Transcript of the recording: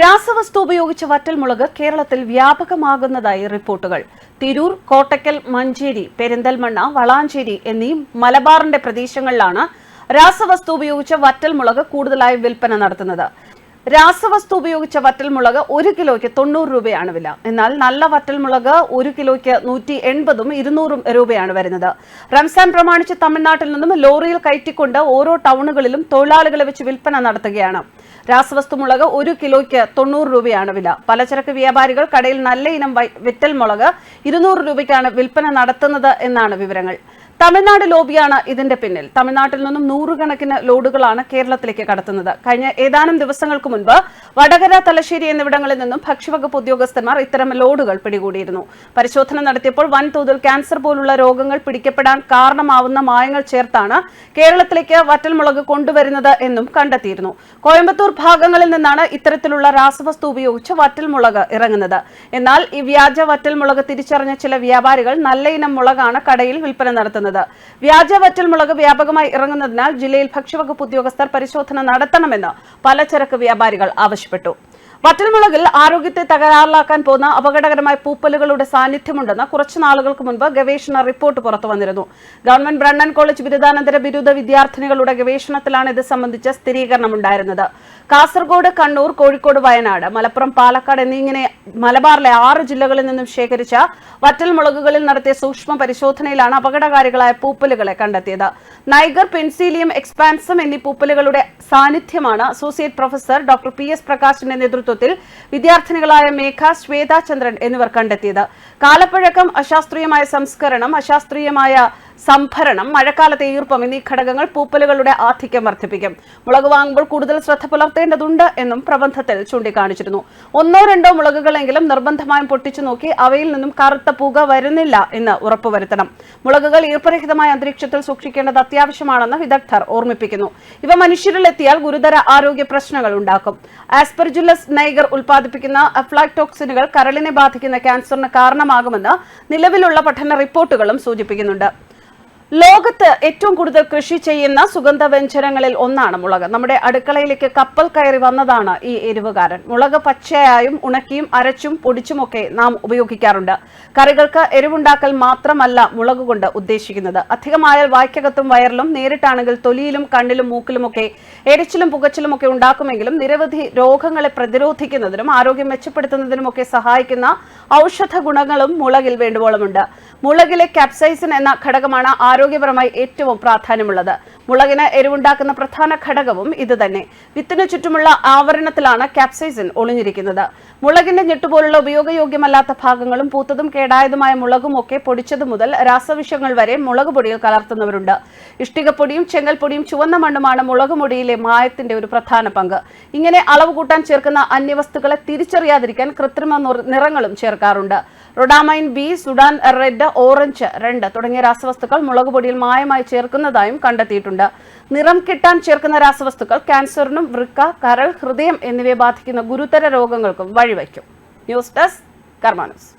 രാസവസ്തു ഉപയോഗിച്ച വറ്റൽമുളക് കേരളത്തിൽ വ്യാപകമാകുന്നതായി റിപ്പോർട്ടുകൾ. തിരൂർ കോട്ടക്കൽ മഞ്ചേരി പെരിന്തൽമണ്ണ വളാഞ്ചേരി എന്നീ മലബാറിന്റെ പ്രദേശങ്ങളിലാണ് രാസവസ്തു ഉപയോഗിച്ച വറ്റൽമുളക് കൂടുതലായി വിൽപ്പന നടത്തുന്നത്. രാസവസ്തു ഉപയോഗിച്ച വറ്റൽമുളക് ഒരു കിലോയ്ക്ക് തൊണ്ണൂറ് രൂപയാണ് വില. എന്നാൽ നല്ല വറ്റൽമുളക് ഒരു കിലോയ്ക്ക് നൂറ്റി എൺപതും ഇരുന്നൂറും രൂപയാണ് വരുന്നത്. റംസാൻ പ്രമാണിച്ച് തമിഴ്നാട്ടിൽ നിന്നും ലോറിയിൽ കയറ്റിക്കൊണ്ട് ഓരോ ടൗണുകളിലും തൊഴിലാളികളെ വെച്ച് വിൽപ്പന നടത്തുകയാണ്. രാസവസ്തു മുളക് ഒരു കിലോയ്ക്ക് തൊണ്ണൂറ് രൂപയാണ് വില. പലചരക്ക് വ്യാപാരികൾ കടയിൽ നല്ല ഇനം വൈ- വിറ്റൽ മുളക് ഇരുന്നൂറ് രൂപയ്ക്കാണ് വിൽപ്പന നടത്തുന്നത് എന്നാണ് വിവരങ്ങൾ. തമിഴ്നാട് ലോബിയാണ് ഇതിന്റെ പിന്നിൽ. തമിഴ്നാട്ടിൽ നിന്നും നൂറുകണക്കിന് ലോഡുകളാണ് കേരളത്തിലേക്ക് കടത്തുന്നത്. കഴിഞ്ഞ ഏതാനും ദിവസങ്ങൾക്ക് മുൻപ് വടകര തലശ്ശേരി എന്നിവിടങ്ങളിൽ നിന്നും ഭക്ഷ്യവകുപ്പ് ഉദ്യോഗസ്ഥന്മാർ ഇത്തരം ലോഡുകൾ പിടികൂടിയിരുന്നു. പരിശോധന നടത്തിയപ്പോൾ വൻതോതിൽ ക്യാൻസർ പോലുള്ള രോഗങ്ങൾ പിടിക്കപ്പെടാൻ കാരണമാവുന്ന മായങ്ങൾ ചേർത്താണ് കേരളത്തിലേക്ക് വറ്റൽമുളക് കൊണ്ടുവരുന്നത് എന്നും കണ്ടെത്തിയിരുന്നു. കോയമ്പത്തൂർ ഭാഗങ്ങളിൽ നിന്നാണ് ഇത്തരത്തിലുള്ള രാസവസ്തു ഉപയോഗിച്ച് വറ്റൽമുളക് ഇറങ്ങുന്നത്. എന്നാൽ ഈ വ്യാജ വറ്റൽമുളക് തിരിച്ചറിഞ്ഞ ചില വ്യാപാരികൾ നല്ല ഇനം മുളകാണ് കടയിൽ വിൽപ്പന നടത്തുന്നത്. വ്യാജ വറ്റൽമുളക് വ്യാപകമായി ഇറങ്ങുന്നതിനാൽ ജില്ലയിൽ ഭക്ഷ്യവകുപ്പ് ഉദ്യോഗസ്ഥർ പരിശോധന നടത്തണമെന്ന് പലചരക്ക് വ്യാപാരികൾ ആവശ്യപ്പെട്ടു. വറ്റൽമുളകിൽ ആരോഗ്യത്തെ തകരാറിലാക്കാൻ പോകുന്ന അപകടകരമായ പൂപ്പലുകളുടെ സാന്നിധ്യമുണ്ടെന്ന് കുറച്ചു നാളുകൾക്ക് മുൻപ് ഗവേഷണ റിപ്പോർട്ട് പുറത്തു വന്നിരുന്നു. ഗവൺമെന്റ് ബ്രണ്ണൻ കോളേജ് ബിരുദാനന്തര ബിരുദ വിദ്യാർത്ഥിനികളുടെ ഗവേഷണത്തിലാണ് ഇത് സംബന്ധിച്ച സ്ഥിരീകരണമുണ്ടായിരുന്നത് കാസർഗോഡ് കണ്ണൂർ കോഴിക്കോട് വയനാട് മലപ്പുറം പാലക്കാട് എന്നിങ്ങനെ മലബാറിലെ ആറ് ജില്ലകളിൽ നിന്നും ശേഖരിച്ച വറ്റൽമുളകുകളിൽ നടത്തിയ സൂക്ഷ്മ പരിശോധനയിലാണ് അപകടകാരികളായ പൂപ്പലുകളെ കണ്ടെത്തിയത്. നൈഗർ പെൻസീലിയം എക്സ്പാൻസം എന്നീ പൂപ്പലുകളുടെ സാന്നിധ്യമാണ് associate professor doctor P S പ്രകാശിന്റെ നേതൃത്വത്തിൽ വിദ്യാർത്ഥിനികളായ മേഘ ശ്വേത ചന്ദ്രൻ എന്നിവർ കണ്ടെത്തിയത്. കാലപ്പഴക്കം അശാസ്ത്രീയമായ സംസ്കരണം അശാസ്ത്രീയമായ സംഭരണം മഴക്കാലത്തെ ഈർപ്പം എന്നീ ഘടകങ്ങൾ പൂപ്പലുകളുടെ ആധിക്യം വർദ്ധിപ്പിക്കും. മുളക് വാങ്ങുമ്പോൾ കൂടുതൽ ശ്രദ്ധ പുലർത്തേണ്ടതുണ്ട് എന്നും പ്രബന്ധത്തിൽ ചൂണ്ടിക്കാണിച്ചിരുന്നു. ഒന്നോ രണ്ടോ മുളകുകളെങ്കിലും നിർബന്ധമായും പൊട്ടിച്ചു നോക്കി അവയിൽ നിന്നും കറുത്ത പുക വരുന്നില്ല എന്ന് ഉറപ്പുവരുത്തണം. മുളകുകൾ ഈർപ്പരഹിതമായ അന്തരീക്ഷത്തിൽ സൂക്ഷിക്കേണ്ടത് അത്യാവശ്യമാണെന്ന് വിദഗ്ധർ ഓർമ്മിപ്പിക്കുന്നു. ഇവ മനുഷ്യരിൽ എത്തിയാൽ ഗുരുതര ആരോഗ്യ പ്രശ്നങ്ങൾ ഉണ്ടാക്കും. ആസ്പെർജുലസ് നൈഗർ ഉൽപ്പാദിപ്പിക്കുന്ന അഫ്ലാക്ടോക്സിനുകൾ കരളിനെ ബാധിക്കുന്ന ക്യാൻസറിന് കാരണമാകുമെന്ന് നിലവിലുള്ള പഠന റിപ്പോർട്ടുകളും സൂചിപ്പിക്കുന്നുണ്ട്. ലോകത്ത് ഏറ്റവും കൂടുതൽ കൃഷി ചെയ്യുന്ന സുഗന്ധ വ്യഞ്ജനങ്ങളിൽ ഒന്നാണ് മുളക്. നമ്മുടെ അടുക്കളയിലേക്ക് കപ്പൽ കയറി വന്നതാണ് ഈ എരിവുകാരൻ. മുളക് പച്ചയായും ഉണക്കിയും അരച്ചും പൊടിച്ചുമൊക്കെ നാം ഉപയോഗിക്കാറുണ്ട്. കറികൾക്ക് എരിവുണ്ടാക്കൽ മാത്രമല്ല മുളക് കൊണ്ട് ഉദ്ദേശിക്കുന്നത്. അധികമായാൽ വായ്ക്കകത്തും വയറിലും നേരിട്ടാണെങ്കിൽ തൊലിയിലും കണ്ണിലും മൂക്കിലുമൊക്കെ എരിച്ചിലും പുകച്ചിലും ഒക്കെ ഉണ്ടാക്കുമെങ്കിലും നിരവധി രോഗങ്ങളെ പ്രതിരോധിക്കുന്നതിനും ആരോഗ്യം മെച്ചപ്പെടുത്തുന്നതിനുമൊക്കെ സഹായിക്കുന്ന ഔഷധ ഗുണങ്ങളും മുളകിൽ വേണ്ടുവോളമുണ്ട്. മുളകിലെ കാപ്സൈസിൻ എന്ന ഘടകമാണ് ആരോഗ്യപരമായി ഏറ്റവും പ്രാധാന്യമുള്ളത്. മുളകിന് എരിവുണ്ടാക്കുന്ന പ്രധാന ഘടകവും ഇത് തന്നെ വിത്തിനു ചുറ്റുമുള്ള ആവരണത്തിലാണ് കാപ്സൈസിൻ ഒളിഞ്ഞിരിക്കുന്നത്. മുളകിന്റെ ഞെട്ടുപോലുള്ള ഉപയോഗയോഗ്യമല്ലാത്ത ഭാഗങ്ങളും പൂത്തതും കേടായതുമായ മുളകും ഒക്കെ പൊടിച്ചതു മുതൽ രാസവിഷങ്ങൾ വരെ മുളക് പൊടിയിൽ കലർത്തുന്നവരുണ്ട്. ഇഷ്ടികപ്പൊടിയും ചെങ്കൽപ്പൊടിയും ചുവന്ന മണ്ണുമാണ് മുളക് പൊടിയിലെ മായത്തിന്റെ ഒരു പ്രധാന പങ്ക്. ഇങ്ങനെ അളവ് കൂട്ടാൻ ചേർക്കുന്ന അന്യവസ്തുക്കളെ തിരിച്ചറിയാതിരിക്കാൻ കൃത്രിമ നിറങ്ങളും ചേർക്കാറുണ്ട്. Rhodamine B Sudan red orange രണ്ട് തുടങ്ങിയ രാസവസ്തുക്കൾ മുളക് പൊടിയിൽ മായമായി ചേർക്കുന്നതായും കണ്ടെത്തിയിട്ടുണ്ട്. നിറം കിട്ടാൻ ചേർക്കുന്ന രാസവസ്തുക്കൾ ക്യാൻസറിനും വൃക്ക കരൾ ഹൃദയം എന്നിവയെ ബാധിക്കുന്ന ഗുരുതര രോഗങ്ങൾക്കും വഴിവയ്ക്കും. News desk കർമാനൂസ്